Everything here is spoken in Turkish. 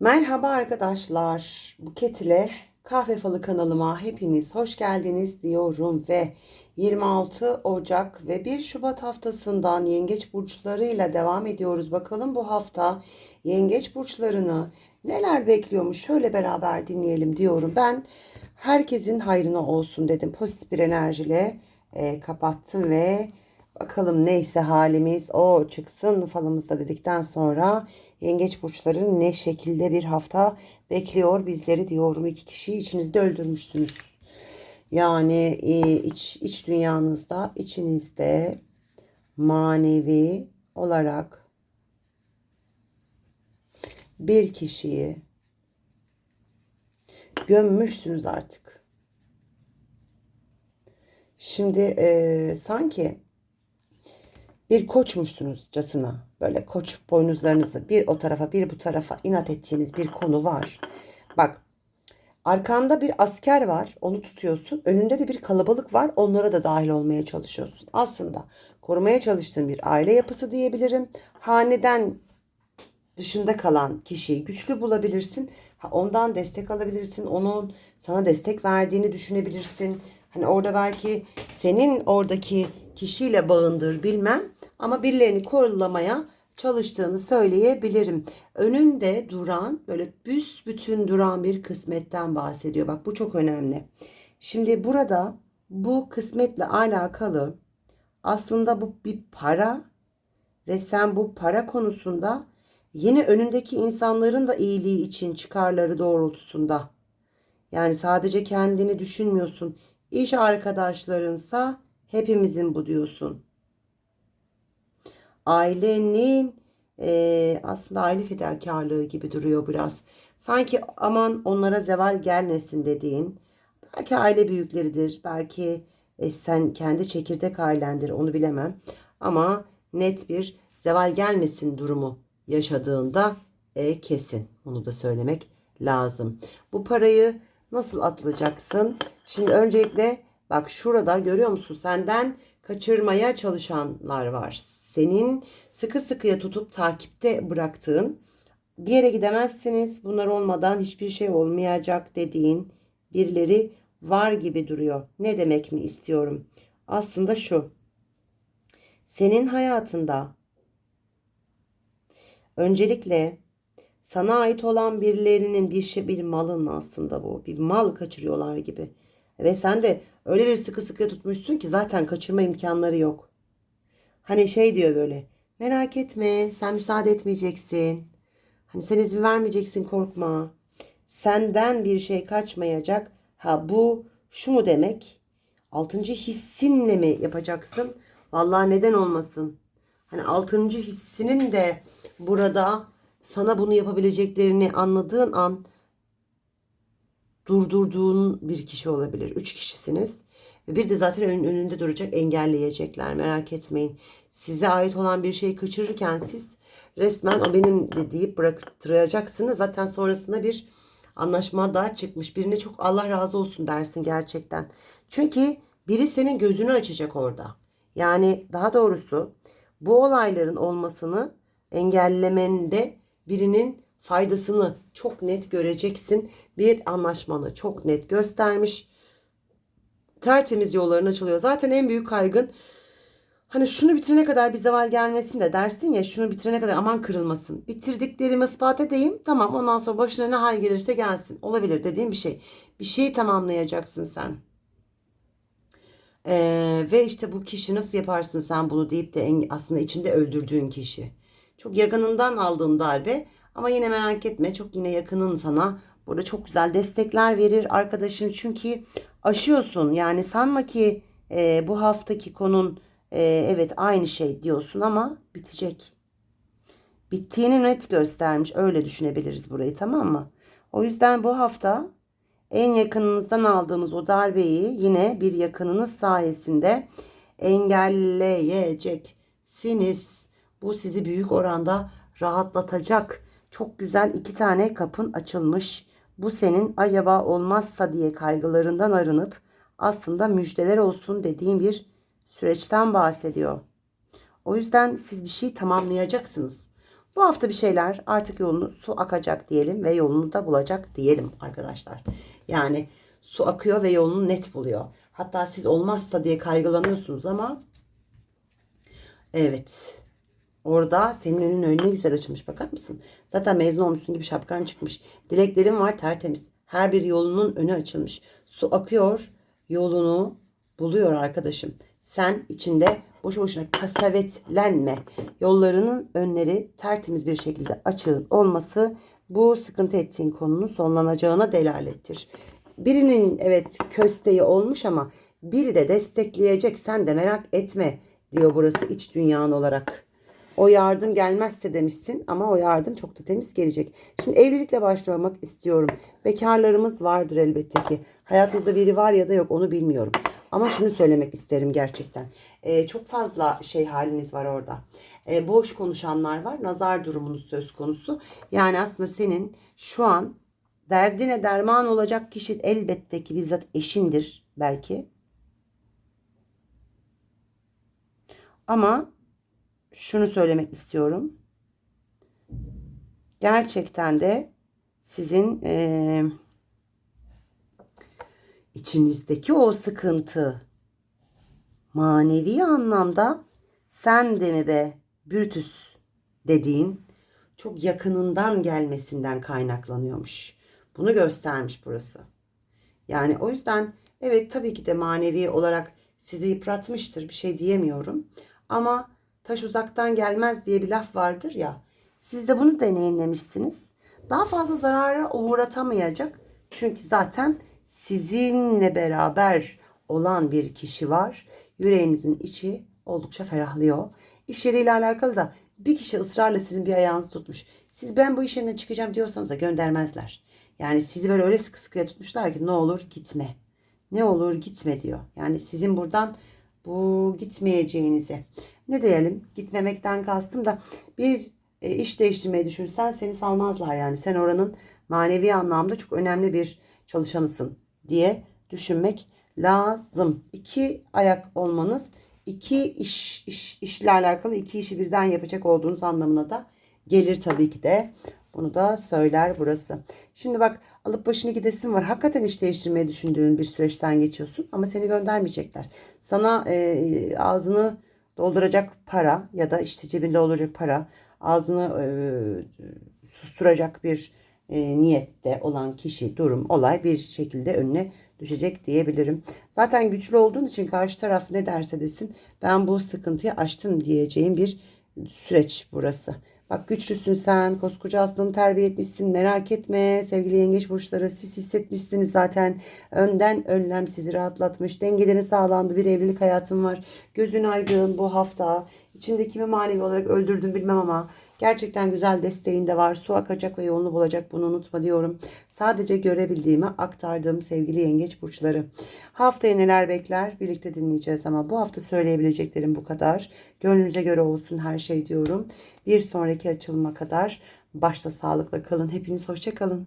Merhaba arkadaşlar. Buket ile Kahve Falı kanalıma hepiniz hoş geldiniz diyorum ve 26 Ocak ve 1 Şubat haftasından yengeç burçlarıyla devam ediyoruz. Bakalım bu hafta yengeç burçlarını neler bekliyormuş şöyle beraber dinleyelim diyorum. Ben herkesin hayrına olsun dedim. Pozitif bir enerjiyle e, kapattım ve Bakalım neyse halimiz o çıksın falımızda dedikten sonra yengeç burçları ne şekilde bir hafta bekliyor bizleri diyorum. iki kişiyi içinizde öldürmüşsünüz. Yani e, iç, iç dünyanızda içinizde manevi olarak bir kişiyi gömmüşsünüz artık. Şimdi e, sanki bir koçmuşsunuzcasına böyle koç boynuzlarınızı bir o tarafa bir bu tarafa inat ettiğiniz bir konu var. Bak arkanda bir asker var onu tutuyorsun önünde de bir kalabalık var onlara da dahil olmaya çalışıyorsun. Aslında korumaya çalıştığın bir aile yapısı diyebilirim. Haneden dışında kalan kişiyi güçlü bulabilirsin. Ha, ondan destek alabilirsin. Onun sana destek verdiğini düşünebilirsin. Hani orada belki senin oradaki kişiyle bağındır bilmem ama birilerini kollamaya çalıştığını söyleyebilirim. Önünde duran böyle büsbütün duran bir kısmetten bahsediyor. Bak bu çok önemli. Şimdi burada bu kısmetle alakalı aslında bu bir para ve sen bu para konusunda yine önündeki insanların da iyiliği için çıkarları doğrultusunda yani sadece kendini düşünmüyorsun. İş arkadaşlarınsa hepimizin bu diyorsun ailenin e, aslında aile fedakarlığı gibi duruyor biraz. Sanki aman onlara zeval gelmesin dediğin belki aile büyükleridir belki e, sen kendi çekirdek ailendir onu bilemem ama net bir zeval gelmesin durumu yaşadığında e, kesin onu da söylemek lazım. Bu parayı nasıl atlayacaksın? Şimdi öncelikle bak şurada görüyor musun senden kaçırmaya çalışanlar var senin sıkı sıkıya tutup takipte bıraktığın bir yere gidemezsiniz bunlar olmadan hiçbir şey olmayacak dediğin birileri var gibi duruyor. Ne demek mi istiyorum? Aslında şu. Senin hayatında öncelikle sana ait olan birilerinin bir şey bir malın aslında bu. Bir mal kaçırıyorlar gibi. Ve sen de öyle bir sıkı sıkı tutmuşsun ki zaten kaçırma imkanları yok. Hani şey diyor böyle. Merak etme sen müsaade etmeyeceksin. Hani sen izin vermeyeceksin korkma. Senden bir şey kaçmayacak. Ha bu şu mu demek? Altıncı hissinle mi yapacaksın? Vallahi neden olmasın? Hani altıncı hissinin de burada sana bunu yapabileceklerini anladığın an durdurduğun bir kişi olabilir. Üç kişisiniz. Bir de zaten ön, önünde duracak engelleyecekler merak etmeyin. Size ait olan bir şeyi kaçırırken siz resmen o benim de deyip bıraktıracaksınız. Zaten sonrasında bir anlaşma daha çıkmış. Birine çok Allah razı olsun dersin gerçekten. Çünkü biri senin gözünü açacak orada. Yani daha doğrusu bu olayların olmasını engellemende birinin faydasını çok net göreceksin. Bir anlaşmanı çok net göstermiş tertemiz yolların açılıyor. Zaten en büyük kaygın hani şunu bitirene kadar bir zeval gelmesin de dersin ya şunu bitirene kadar aman kırılmasın. Bitirdiklerimi ispat edeyim tamam ondan sonra başına ne hal gelirse gelsin. Olabilir dediğim bir şey. Bir şeyi tamamlayacaksın sen. Ee, ve işte bu kişi nasıl yaparsın sen bunu deyip de en, aslında içinde öldürdüğün kişi. Çok yakınından aldığın darbe ama yine merak etme çok yine yakının sana burada çok güzel destekler verir arkadaşın çünkü aşıyorsun. Yani sanma ki e, bu haftaki konun e, evet aynı şey diyorsun ama bitecek. Bittiğini net göstermiş. Öyle düşünebiliriz burayı tamam mı? O yüzden bu hafta en yakınınızdan aldığınız o darbeyi yine bir yakınınız sayesinde engelleyeceksiniz. Bu sizi büyük oranda rahatlatacak. Çok güzel iki tane kapın açılmış bu senin acaba olmazsa diye kaygılarından arınıp aslında müjdeler olsun dediğim bir süreçten bahsediyor. O yüzden siz bir şey tamamlayacaksınız. Bu hafta bir şeyler artık yolunu su akacak diyelim ve yolunu da bulacak diyelim arkadaşlar. Yani su akıyor ve yolunu net buluyor. Hatta siz olmazsa diye kaygılanıyorsunuz ama evet orada senin önün öyle güzel açılmış bakar mısın? Zaten mezun olmuşsun gibi şapkan çıkmış. Dileklerin var tertemiz. Her bir yolunun önü açılmış. Su akıyor yolunu buluyor arkadaşım. Sen içinde boşu boşuna kasavetlenme. Yollarının önleri tertemiz bir şekilde açığın olması bu sıkıntı ettiğin konunun sonlanacağına delalettir. Birinin evet kösteği olmuş ama biri de destekleyecek sen de merak etme diyor burası iç dünyan olarak. O yardım gelmezse demişsin ama o yardım çok da temiz gelecek. Şimdi evlilikle başlamak istiyorum. Bekarlarımız vardır elbette ki. Hayatınızda biri var ya da yok onu bilmiyorum. Ama şunu söylemek isterim gerçekten. Ee, çok fazla şey haliniz var orada. Ee, boş konuşanlar var. Nazar durumunuz söz konusu. Yani aslında senin şu an derdine derman olacak kişi elbette ki bizzat eşindir belki. Ama şunu söylemek istiyorum. Gerçekten de sizin eee, içinizdeki o sıkıntı manevi anlamda sen de mi be Brutus dediğin çok yakınından gelmesinden kaynaklanıyormuş. Bunu göstermiş burası. Yani o yüzden evet tabii ki de manevi olarak sizi yıpratmıştır. Bir şey diyemiyorum. Ama taş uzaktan gelmez diye bir laf vardır ya. Siz de bunu deneyimlemişsiniz. Daha fazla zarara uğratamayacak. Çünkü zaten sizinle beraber olan bir kişi var. Yüreğinizin içi oldukça ferahlıyor. İş yeriyle alakalı da bir kişi ısrarla sizin bir ayağınızı tutmuş. Siz ben bu iş yerine çıkacağım diyorsanız da göndermezler. Yani sizi böyle öyle sıkı sıkıya tutmuşlar ki ne olur gitme. Ne olur gitme diyor. Yani sizin buradan bu gitmeyeceğinize. Ne diyelim gitmemekten kastım da bir e, iş değiştirmeyi düşünsen seni salmazlar yani. Sen oranın manevi anlamda çok önemli bir çalışanısın diye düşünmek lazım. İki ayak olmanız iki iş, iş işle alakalı iki işi birden yapacak olduğunuz anlamına da gelir tabii ki de. Bunu da söyler burası. Şimdi bak alıp başını gidesin var. Hakikaten iş değiştirmeyi düşündüğün bir süreçten geçiyorsun ama seni göndermeyecekler. Sana e, ağzını dolduracak para ya da işte cebinde olacak para, ağzını e, susturacak bir e, niyette olan kişi, durum, olay bir şekilde önüne düşecek diyebilirim. Zaten güçlü olduğun için karşı taraf ne derse desin ben bu sıkıntıyı aştım diyeceğim bir süreç burası. Bak güçlüsün sen, koskoca aslanı terbiye etmişsin. Merak etme sevgili yengeç burçları siz hissetmişsiniz zaten. Önden önlem sizi rahatlatmış. Dengelerin sağlandı bir evlilik hayatım var. Gözün aydın bu hafta. İçinde kimi manevi olarak öldürdün bilmem ama gerçekten güzel desteğin de var. Su akacak ve yolunu bulacak bunu unutma diyorum. Sadece görebildiğimi aktardığım sevgili yengeç burçları. Haftaya neler bekler birlikte dinleyeceğiz ama bu hafta söyleyebileceklerim bu kadar. Gönlünüze göre olsun her şey diyorum. Bir sonraki açılıma kadar başta sağlıkla kalın. Hepiniz hoşça kalın.